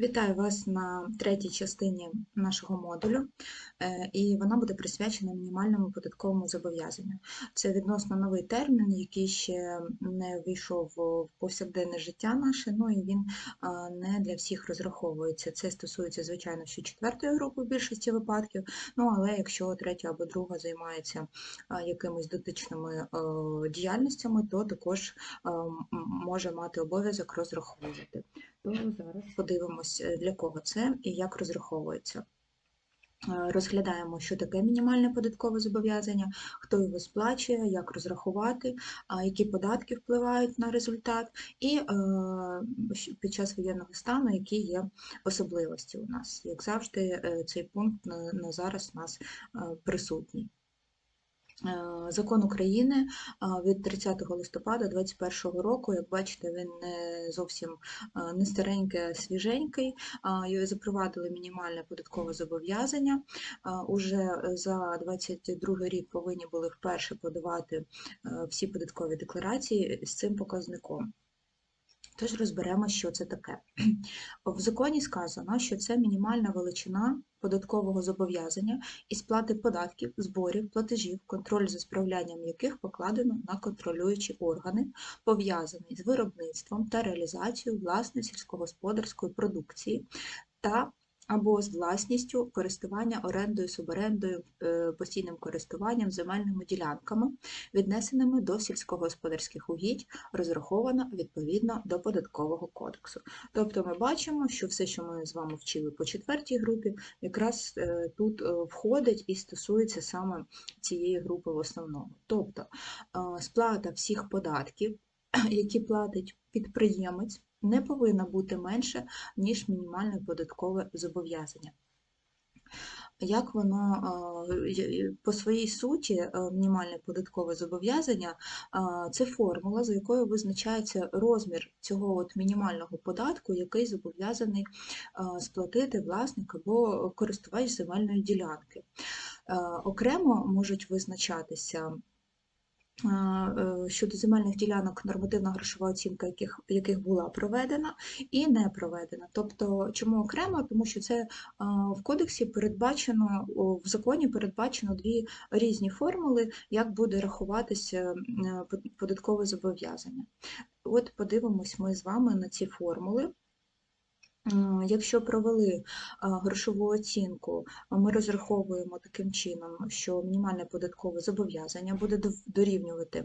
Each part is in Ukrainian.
Вітаю вас на третій частині нашого модулю, е, і вона буде присвячена мінімальному податковому зобов'язанню. Це відносно новий термін, який ще не війшов в повсякденне життя наше, ну і він не для всіх розраховується. Це стосується, звичайно, що четвертої групи в більшості випадків, ну але якщо третя або друга займається якимись дотичними е, діяльностями, то також е, може мати обов'язок розраховувати то зараз подивимось, е, для кого це і як розраховується. Е, Розглядаємо, що таке мінімальне податкове зобов'язання, хто його сплачує, як розрахувати, які податки впливають на результат, і е, під час воєнного стану, які є особливості у нас. Як завжди, цей пункт на, зараз у нас присутній. Е, Закон України від 30 листопада 2021 року, як бачите, він не зовсім не старенький, свіженький. Його Запровадили мінімальне податкове зобов'язання. Уже за 2022 рік повинні були вперше подавати е, всі податкові декларації з цим показником. Тож розберемо, що це таке. В законі сказано, що це мінімальна величина податкового зобов'язання і сплати податків, зборів, платежів, контроль за справлянням яких покладено на контролюючі органи, пов'язаний з виробництвом та реалізацією власної сільськогосподарської продукції та або з власністю користування орендою, суборендою, е, постійним користуванням земельними ділянками, віднесеними до сільськогосподарських угідь, розраховано відповідно до податкового кодексу. Тобто ми бачимо, що все, що ми з вами вчили по четвертій групі, якраз е, тут е, входить і стосується саме цієї групи в основному. Тобто сплата всіх податків, які платить підприємець, не повинна бути менше, ніж мінімальне податкове зобов'язання. Як воно по своїй суті, е, мінімальне податкове зобов'язання це формула, за якою визначається розмір цього от мінімального податку, який зобов'язаний сплатити власник або користувач земельної ділянки. Е, Окремо можуть визначатися щодо земельних ділянок нормативна грошова оцінка, яких, яких була проведена і не проведена. Тобто, чому окремо? Тому що це в кодексі передбачено, в законі передбачено дві різні формули, як буде рахуватися е, под- податкове зобов'язання. От подивимось ми з вами на ці формули. Якщо провели грошову оцінку, ми розраховуємо таким чином, що мінімальне податкове зобов'язання буде дорівнювати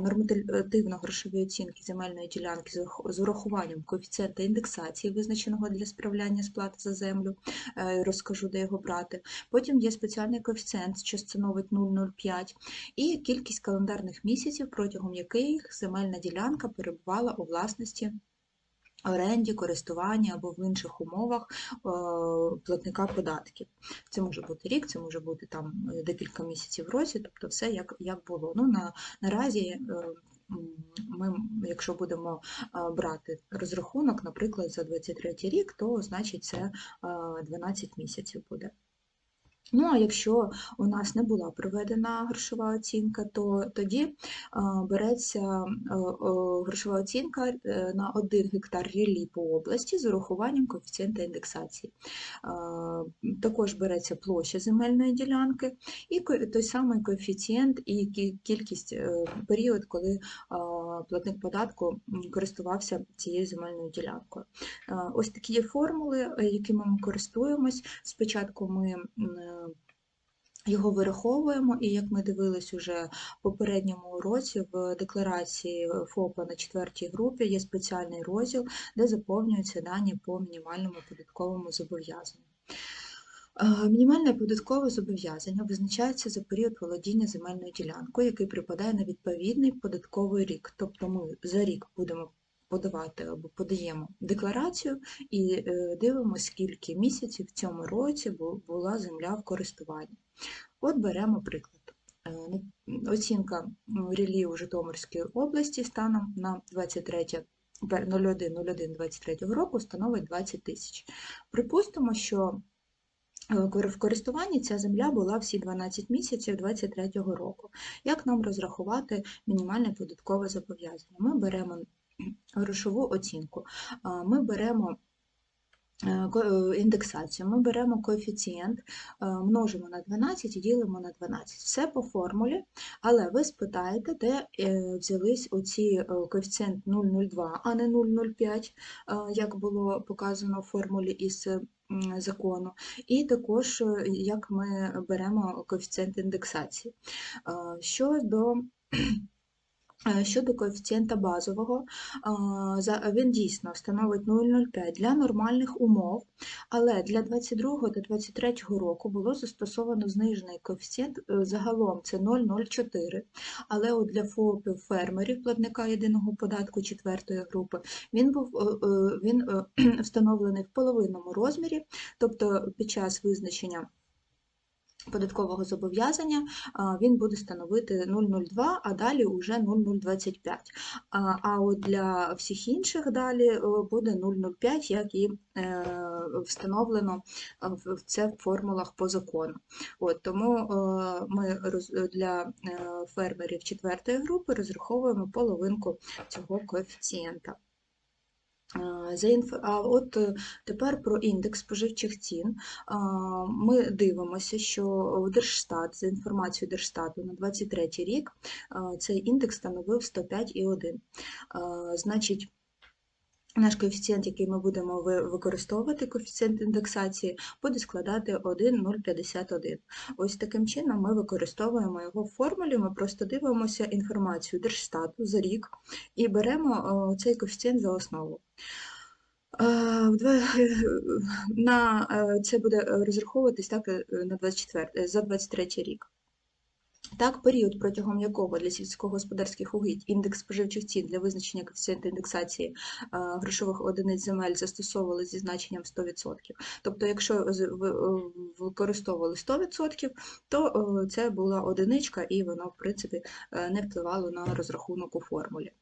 нормативно-грошовій оцінки земельної ділянки з урахуванням коефіцієнта індексації, визначеного для справляння сплати за землю, е, розкажу, де його брати. Потім є спеціальний коефіцієнт, що становить 0,05, і кількість календарних місяців, протягом яких земельна ділянка перебувала у власності оренді, користуванні або в інших умовах е, платника податків. Це може бути рік, це може бути там е, декілька місяців в році, тобто все як, як було. Ну, на, наразі е, ми, якщо будемо брати розрахунок, наприклад, за 23 рік, то значить це е, 12 місяців буде. Ну, а якщо у нас не була проведена грошова оцінка, то тоді береться е, е, грошова оцінка е, на 1 гектар ріллі по області з урахуванням коефіцієнта індексації. Також береться площа земельної ділянки і той самий коефіцієнт і кількість е, період, коли платник податку користувався цією земельною ділянкою. Е, Ось такі є формули, е, якими ми користуємось. Спочатку ми е, його вираховуємо, і як ми дивились уже в попередньому році в декларації ФОПа на четвертій групі є спеціальний розділ, де заповнюються дані по мінімальному податковому зобов'язанню. Е, Мінімальне податкове зобов'язання визначається за період володіння земельною ділянкою, який припадає на відповідний податковий рік. Тобто ми за рік будемо подавати або подаємо декларацію і е, дивимося, скільки місяців в цьому році була земля в користуванні. От беремо приклад. Е, Оцінка у Житомирській області станом на 23 01.01.23 року становить 20 тисяч. Припустимо, що в користуванні ця земля була всі 12 місяців 2023 року. Як нам розрахувати мінімальне податкове зобов'язання? Ми беремо грошову оцінку, ми беремо е, е, індексацію. Ми беремо коефіцієнт, е, множимо на 12 і ділимо на 12. Все по формулі, але ви спитаєте, де е, взялись оці е, коефіцієнт 0,02, а не 0,05, е, як було показано в формулі із закону, і також е, як ми беремо коефіцієнт індексації. Е, Щодо Щодо коефіцієнта базового, він дійсно становить 0,05 для нормальних умов, але для 22 та 23 року було застосовано знижений коефіцієнт, е, загалом це 0,04, але от для ФОПів фермерів, платника єдиного податку четвертої групи, він був е, е, він е, встановлений в половинному розмірі, тобто під час визначення податкового зобов'язання він буде становити 0,02, а далі вже 0,025. А, от для всіх інших далі буде 0,05, як і е, встановлено це в формулах по закону. От, тому ми для е, фермерів четвертої групи розраховуємо половинку цього коефіцієнта. А от е, тепер про індекс споживчих цін. Ми дивимося, що в Держстат, за інформацією Держстату на 23 рік цей індекс становив 105,1. А, Значить, наш коефіцієнт, який ми будемо використовувати, коефіцієнт індексації, буде складати 1,051. Ось таким чином ми використовуємо його в формулі, ми просто дивимося інформацію Держстату за рік і беремо е, цей коефіцієнт за основу. Е, На, е, це буде розраховуватись так на 24, е, за 23 рік. Так, період, протягом якого для сільськогосподарських угідь індекс споживчих цін для визначення коефіцієнту індексації е, грошових одиниць земель застосовували зі значенням 100%. Тобто, якщо е, використовували 100%, то е, це була одиничка і воно, в принципі, не впливало на розрахунок у формулі.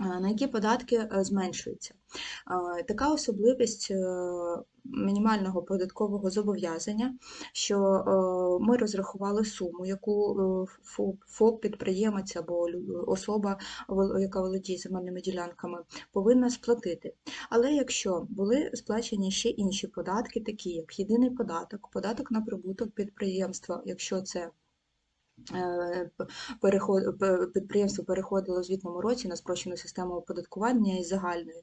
На які податки е, зменшуються? Така особливість е, мінімального податкового зобов'язання, що е, ми розрахували суму, яку ФОП підприємець або особа, яка володіє земельними ділянками, повинна сплатити. Але якщо були сплачені ще інші податки, такі як єдиний податок, податок на прибуток підприємства, якщо це підприємство переходило в звітному році на спрощену систему оподаткування із загальної.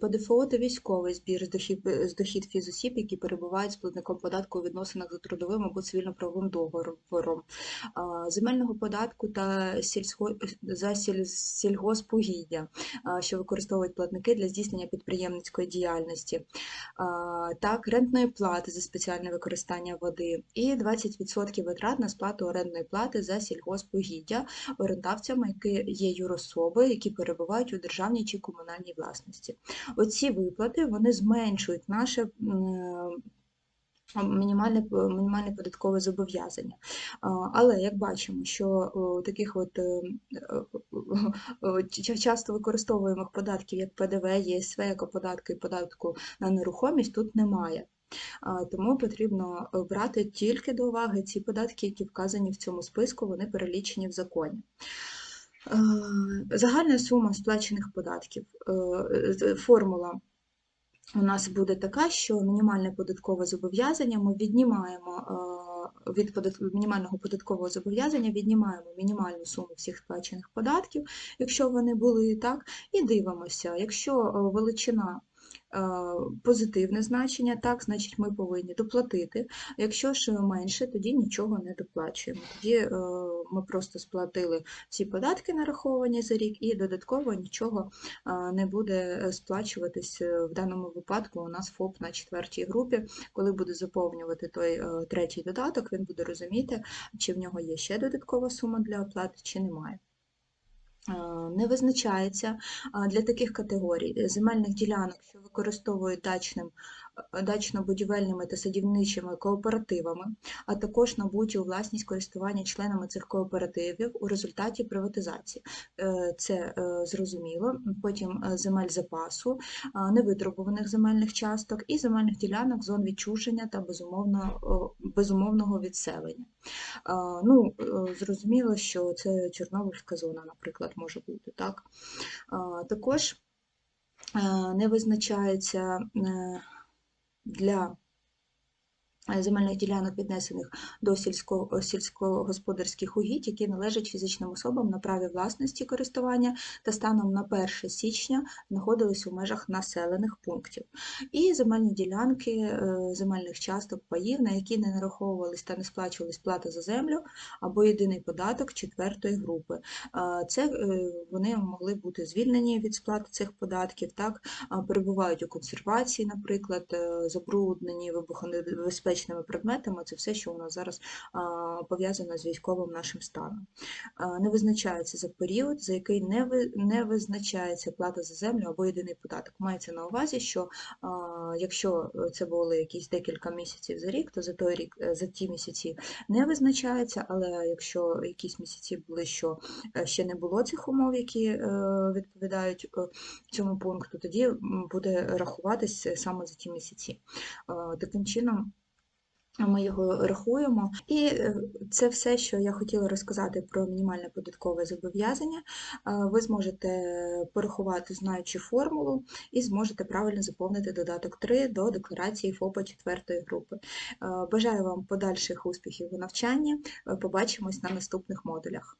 ПДФО та військовий збір з дохід, з дохід фізосіб, які перебувають з платником податку у відносинах за трудовим або цивільно-правовим договором, земельного податку та сільсько, сільгоспугіддя, що використовують платники для здійснення підприємницької діяльності. Так, рентної плати за спеціальне використання води і 20% витрат на сплату орендної плати за сільгоспугіддя орендавцями, які є юрособи, які перебувають у державній чи комунальній власності. Оці виплати вони зменшують наше мінімальне, мінімальне податкове зобов'язання. Але як бачимо, що таких от е, часто використовуємих податків, як ПДВ, ЄСВ, екоподатку і податку на нерухомість, тут немає. Тому потрібно е, брати тільки до уваги ці податки, які вказані в цьому списку, вони перелічені в законі. Загальна сума сплачених податків. е, Формула у нас буде така, що мінімальне податкове зобов'язання ми віднімаємо е, від мінімального податкового зобов'язання, віднімаємо мінімальну суму всіх сплачених податків, якщо вони були так, і дивимося, якщо величина позитивне значення, так, значить ми повинні доплатити. Якщо ж менше, тоді нічого не доплачуємо. Тоді е, ми просто сплатили всі податки нараховані за рік, і додатково нічого е, не буде е, сплачуватись е, в даному випадку. У нас ФОП на четвертій групі, коли буде заповнювати той е, третій додаток, він буде розуміти, чи в нього є ще додаткова сума для оплати, чи немає. Не визначається для таких категорій. Земельних ділянок, що використовують дачним, дачно-будівельними та садівничими кооперативами, а також набуті у власність користування членами цих кооперативів у результаті приватизації. Е, Це е, зрозуміло. Потім е, земель запасу, а, невитребуваних земельних часток і земельних ділянок зон відчуження та безумовно, безумовного відселення. Ну, зрозуміло, що це Чорнобильська зона, наприклад, може бути, так? Також не визначається для земельних ділянок, віднесених до сільсько, сільськогосподарських угідь, які належать фізичним особам на праві власності користування та станом на 1 січня знаходились у межах населених пунктів. І земельні ділянки е, земельних часток паїв, на які не нараховувались та не сплачувались плата за землю або єдиний податок четвертої групи. Е, Це е, вони могли бути звільнені від сплати цих податків, так, перебувають у консервації, наприклад, забруднені вибухонебезпечними предметами. Це все, що у нас зараз пов'язано з військовим нашим станом. Не визначається за період, за який не, ви- не визначається плата за землю або єдиний податок. Мається на увазі, що якщо це були якісь декілька місяців за рік, то за той рік, е, за ті місяці не визначається, але якщо якісь місяці були, що е, ще не було цих умов, які е, відповідають цьому пункту, тоді буде рахуватись саме за ті місяці. Таким чином. Ми його рахуємо, і е, це все, що я хотіла розказати про мінімальне податкове зобов'язання. Ви зможете порахувати, знаючи формулу, і зможете правильно заповнити додаток 3 до декларації ФОПа 4 групи. Бажаю вам подальших успіхів у навчанні. Побачимось на наступних модулях.